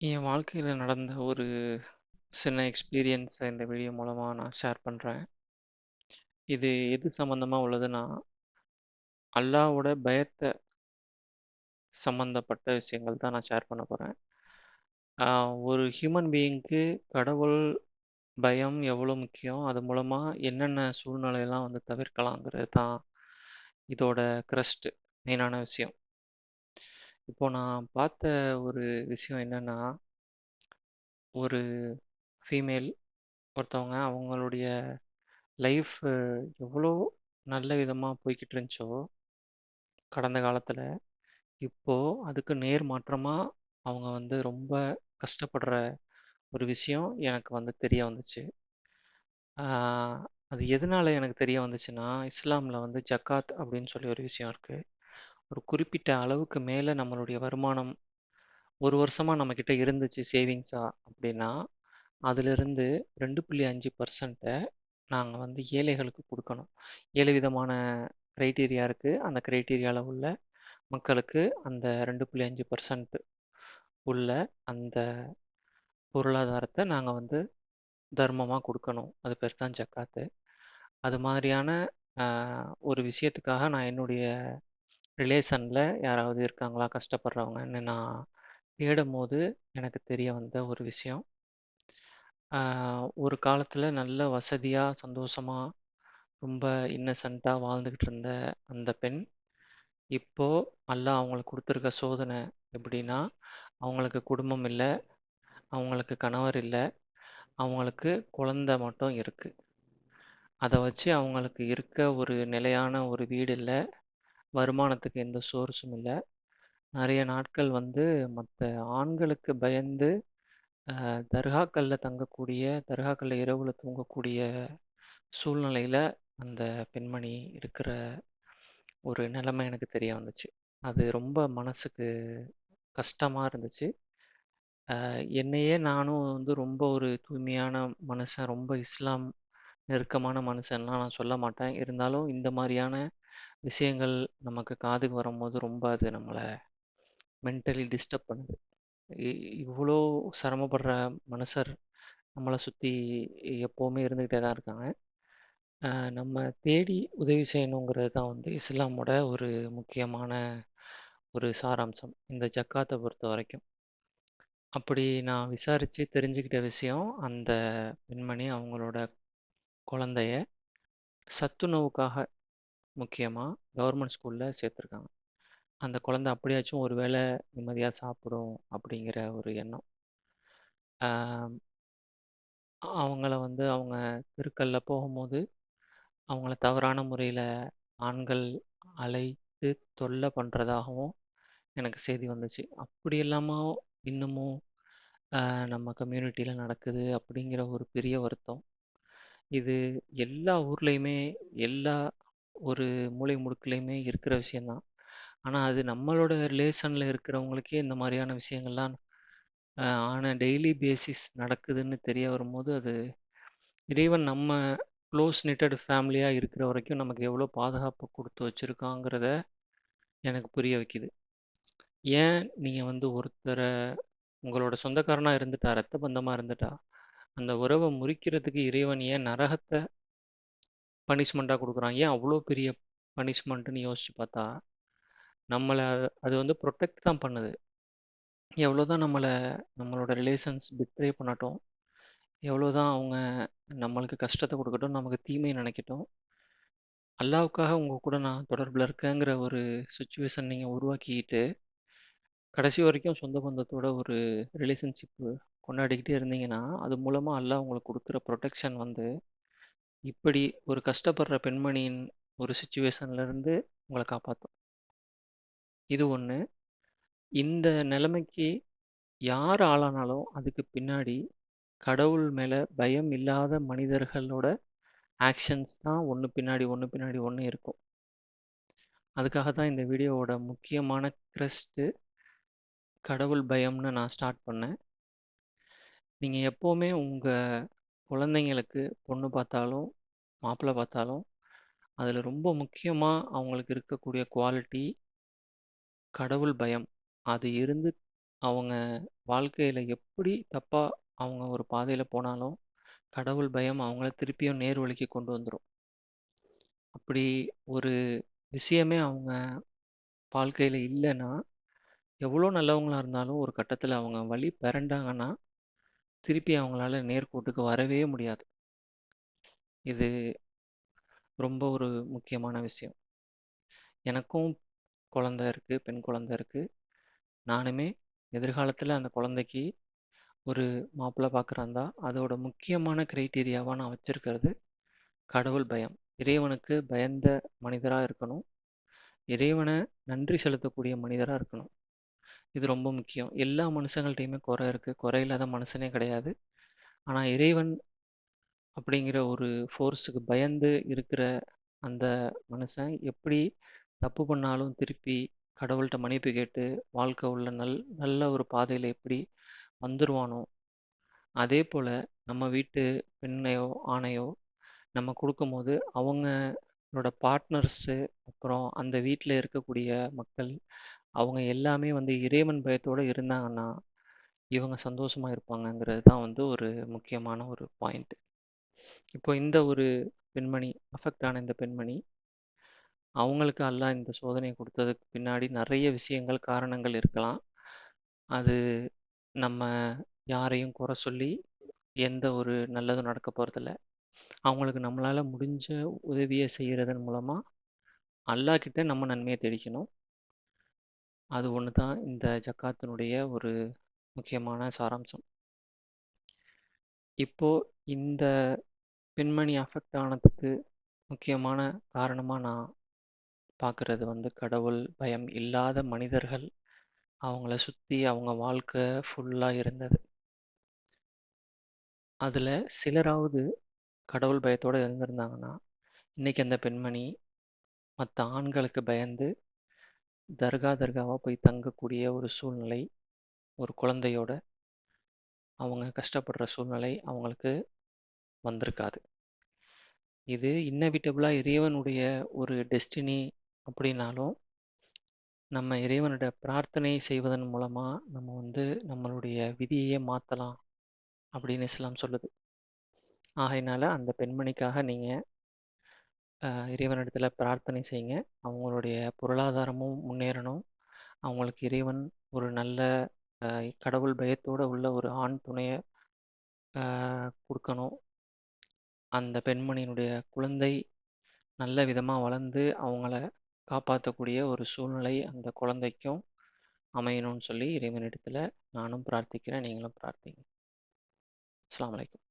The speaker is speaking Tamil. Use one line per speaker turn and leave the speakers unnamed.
என் வாழ்க்கையில நடந்த ஒரு சின்ன எக்ஸ்பீரியன்ஸ இந்த வீடியோ மூலமா நான் ஷேர் பண்றேன். இது எது சம்மந்தமா உள்ளதுன்னா, அல்லாவோட பயத்த சம்மந்தப்பட்ட விஷயங்கள் தான் நான் ஷேர் பண்ண போறேன். ஆ ஒரு ஹியூமன் பீயிங்க்கு கடவுள் பயம் எவ்வளோ முக்கியம், அது மூலமா என்னென்ன சூழ்நிலையெல்லாம் வந்து தவிர்க்கலாங்கிறது தான் இதோட க்ரஸ்ட் மெயினான விஷயம். இப்போ நான் பார்த்த ஒரு விஷயம் என்னன்னா, ஒரு ஃபீமேல் ஒருத்தவங்க அவங்களுடைய லைஃப் எவ்வளோ நல்ல விதமா போய்க்கிட்டு இருந்துச்சோ, கடந்த காலத்துல, இப்போ அதுக்கு நேர் மாற்றமா அவங்க வந்து ரொம்ப கஷ்டப்படுற ஒரு விஷயம் எனக்கு வந்து தெரிய வந்துச்சு. ஆ அது எதனால எனக்கு தெரிய வந்துச்சுன்னா, இஸ்லாம்ல வந்து ஜக்காத் அப்படின்னு சொல்லி ஒரு விஷயம் இருக்கு. ஒரு குறிப்பிட்ட அளவுக்கு மேல நம்மளுடைய வருமானம் ஒரு வருஷமா நம்மகிட்ட இருந்துச்சு சேவிங்ஸா அப்படின்னா, அதிலிருந்து 2.5% நாங்க வந்து ஏழைகளுக்கு குடுக்கணும். 7 விதமான கிரைட்டீரியா இருக்கு. அந்த கிரைட்டீரியால உள்ள மக்களுக்கு அந்த 2.5% உள்ள அந்த பொருளாதாரத்த நாங்க வந்து தர்மமா குடுக்கணும். அது பேர் தான் ஜக்காத்து. அது மாதிரியான அ ஒரு விஷயத்துக்காக நான் என்னுடைய ரிலேஷனில் யாராவது இருக்காங்களா கஷ்டப்படுறவங்கன்னு நான் தேடும்போது எனக்கு தெரிய வந்த ஒரு விஷயம். ஒரு காலத்தில் நல்ல வசதியாக சந்தோஷமாக ரொம்ப இன்னசென்ட்டாக வாழ்ந்துக்கிட்டு இருந்த அந்த பெண், இப்போது அல்லாஹ் அவங்களுக்கு கொடுத்துருக்க சோதனை எப்படின்னா, அவங்களுக்கு குடும்பம் இல்லை அவங்களுக்கு கணவர் இல்லை அவங்களுக்கு குழந்தை மட்டும் இருக்குது அதை வச்சு அவங்களுக்கு இருக்க ஒரு நிலையான ஒரு வீடு இல்லை வருமானத்துக்கு எந்த சோர்ஸும் இல்ல. நெறைய நாட்கள் வந்து மத்த ஆண்களுக்கு பயந்து அ தர்காக்கள்ல தங்கக்கூடிய, தர்காக்கள்ல இரவுல தூங்கக்கூடிய சூழ்நிலையில அந்த பெண்மணி இருக்கிற ஒரு நிலைமை எனக்கு தெரிய வந்துச்சு. அது ரொம்ப மனசுக்கு கஷ்டமா இருந்துச்சு. அ என்னையே நானும் வந்து ரொம்ப ஒரு தூய்மையான மனுஷன், ரொம்ப இஸ்லாம் நெருக்கமான மனுஷன்லாம் நான் சொல்ல மாட்டேன். இருந்தாலும் இந்த மாரியான விஷயங்கள் நமக்கு காதுக்கு வரும்போது ரொம்ப அது நம்மள மென்டலி டிஸ்டர்ப் பண்ணுது. இ இவ்ளோ சிரமப்படுற மனுஷர் நம்மள சுத்தி எப்பவுமே இருந்துகிட்டே தான் இருக்காங்க. அ நம்ம தேடி உதவி செய்யணுங்கிறது தான் வந்து இஸ்லாமோட ஒரு முக்கியமான ஒரு சாராம்சம். இந்த ஜக்காத்த பொறுத்தவரைக்கும். அப்படி நான் விசாரிச்சு தெரிஞ்சுக்கிட்ட விஷயம், அந்த பெண்மணி அவங்களோட குழந்தைய சத்துணவுக்காக முக்கியமாக கவர்மெண்ட் ஸ்கூலில் சேர்த்துருக்காங்க. அந்த குழந்தை அப்படியாச்சும் ஒரு வேளை நிம்மதியாக சாப்பிடும் அப்படிங்கிற ஒரு எண்ணம். அவங்கள வந்து அவங்க தெருக்கள்ல போகும்போது, அவங்கள தவறான முறையில் ஆண்கள் அழைத்து தொல்லை பண்ணுறதாகவும் எனக்கு செய்தி வந்துச்சு. அப்படியெல்லாமா இன்னமும் நம்ம கம்யூனிட்டியில் நடக்குது அப்படிங்கிற ஒரு பெரிய வருத்தம். இது எல்லா ஊர்லேயுமே எல்லா ஒரு மூளை முடுக்குலயுமே இருக்கிற விஷயந்தான் ஆனால் ஆனா அது நம்மளோட ரிலேஷன்ல இருக்கிறவங்களுக்கே இந்த மாதிரியான விஷயங்கள்லாம் அ ஆன டெய்லி பேசிஸ் நடக்குதுன்னு தெரிய வரும்போது, அது இறைவன் நம்ம க்ளோஸ் நிட்டட் ஃபேமிலியா இருக்கிற வரைக்கும் நமக்கு எவ்வளோ பாதுகாப்பு குடுத்து வச்சிருக்காங்கிறத எனக்கு புரிய வைக்குது. ஏன் நீங்க வந்து ஒருத்தர உங்களோட சொந்தக்காரனா இருந்துட்டா, ரத்த பந்தமா இருந்துட்டா, அந்த உறவ முறிக்கிறதுக்கு இறைவன் ஏன் நரகத்த பனிஷ்மெண்ட்டாக கொடுக்குறாங்க ஏன் அவ்வளோ பெரிய பனிஷ்மெண்ட்டுன்னு யோசிச்சு பார்த்தா, நம்மளை அது வந்து ப்ரொடெக்ட் தான் பண்ணுது. எவ்வளோதான் நம்மளை நம்மளோட ரிலேஷன்ஸ் பிட்ரே பண்ணட்டும், எவ்வளோதான் அவங்க நம்மளுக்கு கஷ்டத்தை கொடுக்கட்டும் நமக்கு தீமை நினைக்கட்டும், அல்லாவுக்காக உங்கள் கூட நான் தொடர்பில் இருக்கேங்கிற ஒரு சுச்சுவேஷன் நீங்கள் உருவாக்கிக்கிட்டு, கடைசி வரைக்கும் சொந்த பந்தத்தோட ஒரு ரிலேஷன்ஷிப்பு கொண்டாடிக்கிட்டே இருந்தீங்கன்னா, அது மூலமாக அல்லாஹ் உங்களுக்கு கொடுக்குற புரொடெக்ஷன் வந்து, இப்படி ஒரு கஷ்டப்படுற பெண்மணியின் ஒரு சுச்சுவேஷன்லேருந்து உங்களை காப்பாற்றும் இது ஒன்று இந்த நிலைமைக்கு யார் ஆளானாலும், அதுக்கு பின்னாடி கடவுள் மேலே பயம் இல்லாத மனிதர்களோட ஆக்ஷன்ஸ் தான் ஒன்று பின்னாடி ஒன்று பின்னாடி ஒன்று இருக்கும். அதுக்காக தான் இந்த வீடியோவோட முக்கியமான க்ரெஸ்ட்டு கடவுள் பயம்னு நான் ஸ்டார்ட் பண்ணேன். நீங்கள் எப்போவுமே உங்கள் குழந்தைங்களுக்கு பொண்ணு பார்த்தாலும், மாப்பிள்ளை பார்த்தாலும், அதில் ரொம்ப முக்கியமாக அவங்களுக்கு இருக்கக்கூடிய குவாலிட்டி கடவுள் பயம். அது இருந்து அவங்க வாழ்க்கையில் எப்படி தப்பாக அவங்க ஒரு பாதையில் போனாலும், கடவுள் பயம் அவங்கள திருப்பியும் நேர் வழிக்கு கொண்டு வந்துடும் அப்படி ஒரு விஷயமே அவங்க வாழ்க்கையில் இல்லைன்னா எவ்வளோ நல்லவங்களா இருந்தாலும் ஒரு கட்டத்தில் அவங்க வழி பிறண்டாங்கன்னா திருப்பி அவங்களால நேர்கோட்டுக்கு வரவே முடியாது. இது ரொம்ப ஒரு முக்கியமான விஷயம். எனக்கும் குழந்தை இருக்குது பெண் குழந்தை இருக்குது நானுமே எதிர்காலத்தில் அந்த குழந்தைக்கு ஒரு மாப்பிள்ளை பார்க்குறாந்தா, அதோட முக்கியமான க்ரைட்டீரியாவாக நான் வச்சிருக்கிறது, கடவுள் பயம். இறைவனுக்கு பயந்த மனிதராக இருக்கணும். இறைவனை நன்றி செலுத்தக்கூடிய மனிதராக இருக்கணும். இது ரொம்ப முக்கியம். எல்லா மனுஷங்கள்டையுமே குறை இருக்குது குறை இல்லாத மனுஷனே கிடையாது. ஆனால் இறைவன் அப்படிங்கிற ஒரு ஃபோர்ஸுக்கு பயந்து இருக்கிற அந்த மனுஷன் எப்படி தப்பு பண்ணாலும் திருப்பி கடவுள்கிட்ட மன்னிப்பு கேட்டு, வாழ்க்கை உள்ள நல் நல்ல ஒரு பாதையில் எப்படி வந்துருவானோ, அதேபோல நம்ம வீட்டு பெண்ணையோ, ஆணையோ நம்ம கொடுக்கும்போது அவங்களோட பார்ட்னர்ஸு, அப்புறம் அந்த வீட்டில் இருக்கக்கூடிய மக்கள், அவங்க எல்லாமே வந்து இறைவன் பயத்தோடு இருந்தாங்கன்னா, இவங்க சந்தோஷமாக இருப்பாங்கங்கிறது தான் வந்து ஒரு முக்கியமான ஒரு பாயிண்ட். இப்போ இந்த ஒரு பெண்மணி, அஃபெக்ட் ஆன இந்த பெண்மணி, அவங்களுக்கு அல்லாஹ் இந்த சோதனைய குடுத்ததுக்கு பின்னாடி நெறைய விஷயங்கள், காரணங்கள் இருக்கலாம். அது நம்ம யாரையும் குறை சொல்லி எந்த ஒரு நல்லதும் நடக்க போறதில்ல. அவங்களுக்கு நம்மளால முடிஞ்ச உதவிய செய்றதன் மூலமா, அல்லாஹ் கிட்ட நம்ம நன்மைய தேடிக்கணும். அது ஒண்ணு தான் இந்த ஜக்காத்தினுடைய ஒரு முக்கியமான சாராம்சம். இப்போ இந்த பெண்மணி அஃபெக்ட் ஆனதுக்கு முக்கியமான காரணமா நான் பார்க்குறது வந்து கடவுள் பயம் இல்லாத மனிதர்கள், அவங்கள சுற்றி அவங்க வாழ்க்கை ஃபுல்லாக இருந்தது. அதில் சிலராவது கடவுள் பயத்தோடு இருந்திருந்தாங்கன்னா, இன்றைக்கி அந்த பெண்மணி மற்ற ஆண்களுக்கு பயந்து தர்கா, தர்காவாக போய் தங்கக்கூடிய ஒரு சூழ்நிலை, ஒரு குழந்தையோட அவங்க கஷ்டப்படுற சூழ்நிலை அவங்களுக்கு வந்திருக்காது. இது இன்னெவிட்டபிளா இறைவனுடைய ஒரு டெஸ்டினி அப்படின்னாலும், நம்ம இறைவனிட பிரார்த்தனை செய்வதன் மூலமாக நம்ம வந்து நம்மளுடைய விதியையே மாற்றலாம் அப்படின்னு இஸ்லாம் சொல்லுது. ஆகையினால அந்த பெண்மணிக்காக நீங்கள் இறைவனிடத்தில் பிரார்த்தனை செய்யுங்க. அவங்களுடைய பொருளாதாரமும் முன்னேறணும். அவங்களுக்கு இறைவன் ஒரு நல்ல கடவுள் பயத்தோட உள்ள ஒரு ஆண் துணையை கொடுக்கணும் அந்த பெண்மணியினுடைய குழந்தை நல்ல விதமாக வளர்ந்து, அவங்கள காப்பாற்றக்கூடிய ஒரு சூழ்நிலை அந்த குழந்தைக்கும் அமையணும்னு சொல்லி இறைவனிடத்தில் நானும் பிரார்த்திக்கிறேன். நீங்களும் பிரார்த்திங்க. அஸ்ஸலாமு வலைக்கம்